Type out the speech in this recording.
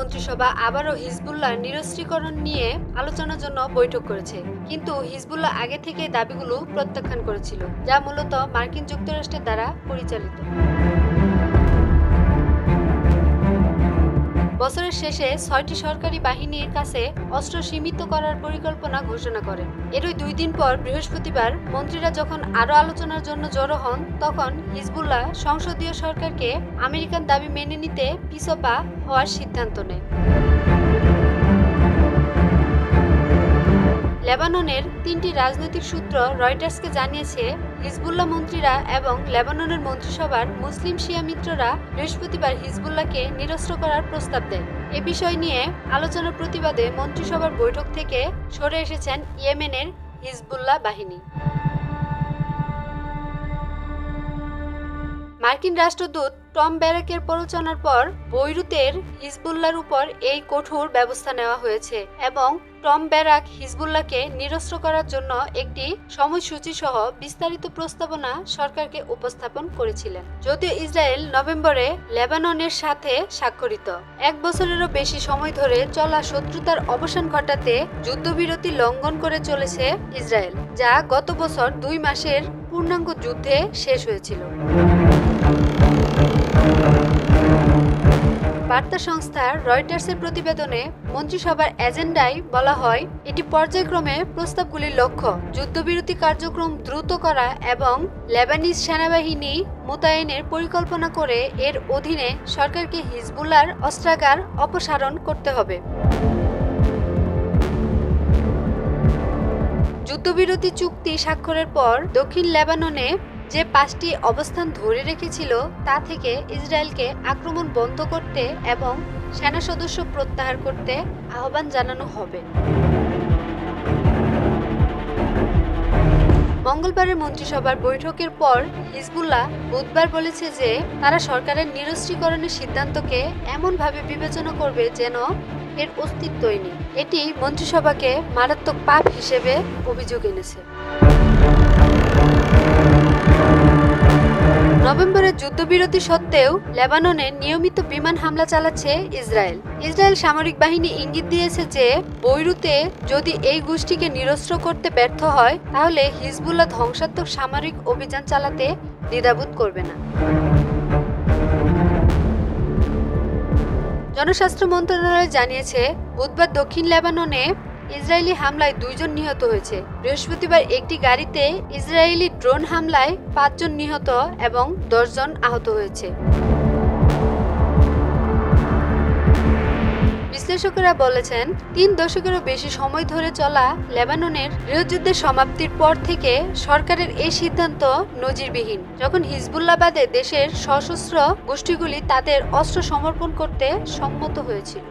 মন্ত্রিসভা আবারও হিজবুল্লাহ নিরস্ত্রীকরণ নিয়ে আলোচনার জন্য বৈঠক করেছে। কিন্তু হিজবুল্লাহ আগে থেকে দাবিগুলো প্রত্যাখ্যান করেছিল, যা মূলত মার্কিন যুক্তরাষ্ট্রের দ্বারা পরিচালিত। বছরের শেষে ছয়টি সরকারি বাহিনীর কাছে অস্ত্র সীমিত করার পরিকল্পনা ঘোষণা করে। এরই দুই দিন পর বৃহস্পতিবার মন্ত্রীরা যখন আরও আলোচনার জন্য জড়ো হন, তখন হিজবুল্লাহ সংসদীয় সরকারকে আমেরিকান দাবি মেনে নিতে পিছপা হওয়ার সিদ্ধান্ত নেয়। লেবাননের তিনটি রাজনৈতিক সূত্র রয়টার্সকে জানিয়েছে, হিজবুল্লাহ মন্ত্রীরা এবং লেবাননের মন্ত্রিসভার মুসলিম শিয়া মিত্ররা বৃহস্পতিবার হিজবুল্লাহকে নিরস্ত্র করার প্রস্তাব দেয়। এ বিষয় নিয়ে আলোচনার প্রতিবাদে মন্ত্রিসভার বৈঠক থেকে সরে এসেছেন ইয়েমেনের হিজবুল্লাহ বাহিনী। মার্কিন রাষ্ট্রদূত টম ব্যারাকের প্ররোচনার পর বৈরুতের হিজবুল্লার উপর এই কঠোর ব্যবস্থা নেওয়া হয়েছে এবং টম ব্যারাক হিজবুল্লাহকে নিরস্ত্র করার জন্য একটি সময়সূচি সহ বিস্তারিত প্রস্তাবনা সরকারকে উপস্থাপন করেছিলেন, যদিও ইসরায়েল নভেম্বরে লেবাননের সাথে স্বাক্ষরিত। এক বছরেরও বেশি সময় ধরে চলা শত্রুতার অবসান ঘটাতে যুদ্ধবিরতি লঙ্ঘন করে চলেছে ইসরায়েল, যা গত বছর দুই মাসের পূর্ণাঙ্গ যুদ্ধে শেষ হয়েছিল। বার্তা সংস্থা রয়টার্সের প্রতিবেদনে মন্ত্রিসভার এজেন্ডায় বলা হয়, এটি পর্যায়ক্রমে প্রস্তাবগুলির লক্ষ্য, যুদ্ধবিরতি কার্যক্রম দ্রুত করা এবং লেবানিজ সেনাবাহিনী মোতায়েনের পরিকল্পনা করে এর অধীনে সরকারকে হিজবুল্লার অস্ত্রাগার অপসারণ করতে হবে। যুদ্ধবিরতি চুক্তি স্বাক্ষরের পর দক্ষিণ লেবাননে যে পাঁচটি অবস্থান ধরে রেখেছিল, তা থেকে ইসরায়েলকে আক্রমণ বন্ধ করতে এবং সেনা সদস্য প্রত্যাহার করতে আহ্বান জানানো হবে। মঙ্গলবারের মন্ত্রিসভার বৈঠকের পর হিজবুল্লাহ বুধবার বলেছে যে, তারা সরকারের নিরস্ত্রীকরণের সিদ্ধান্তকে এমনভাবে বিবেচনা করবে যেন এর অস্তিত্বই নেই। এটি মন্ত্রিসভাকে মারাত্মক পাপ হিসেবে অভিযোগ এনেছে। নভেম্বরের যুদ্ধবিরতি সত্ত্বেও লেবাননে নিয়মিত বিমান হামলা চালাচ্ছে ইসরায়েল। ইসরায়েল সামরিক বাহিনী ইঙ্গিত দিয়েছে যে, বৈরুতে যদি এই গোষ্ঠীকে নিরস্ত্র করতে ব্যর্থ হয়, তাহলে হিজবুল্লাহ ধ্বংসাত্মক সামরিক অভিযান চালাতে দ্বিধাবোধ করবে না। জনস্বাস্থ্য মন্ত্রণালয় জানিয়েছে, বুধবার দক্ষিণ লেবাননে ইসরায়েলি হামলায় দুইজন নিহত হয়েছে। বৃহস্পতিবার একটি গাড়িতে ইসরায়েলি ড্রোন হামলায় পাঁচজন নিহত এবং দশজন আহত হয়েছে। বিশ্লেষকেরা বলেছেন, তিন দশকেরও বেশি সময় ধরে চলা লেবাননের গৃহযুদ্ধের সমাপ্তির পর থেকে সরকারের এই সিদ্ধান্ত নজিরবিহীন। যখন হিজবুল্লাহ বাদে দেশের সশস্ত্র গোষ্ঠীগুলি তাদের অস্ত্র সমর্পণ করতে সম্মত হয়েছিল।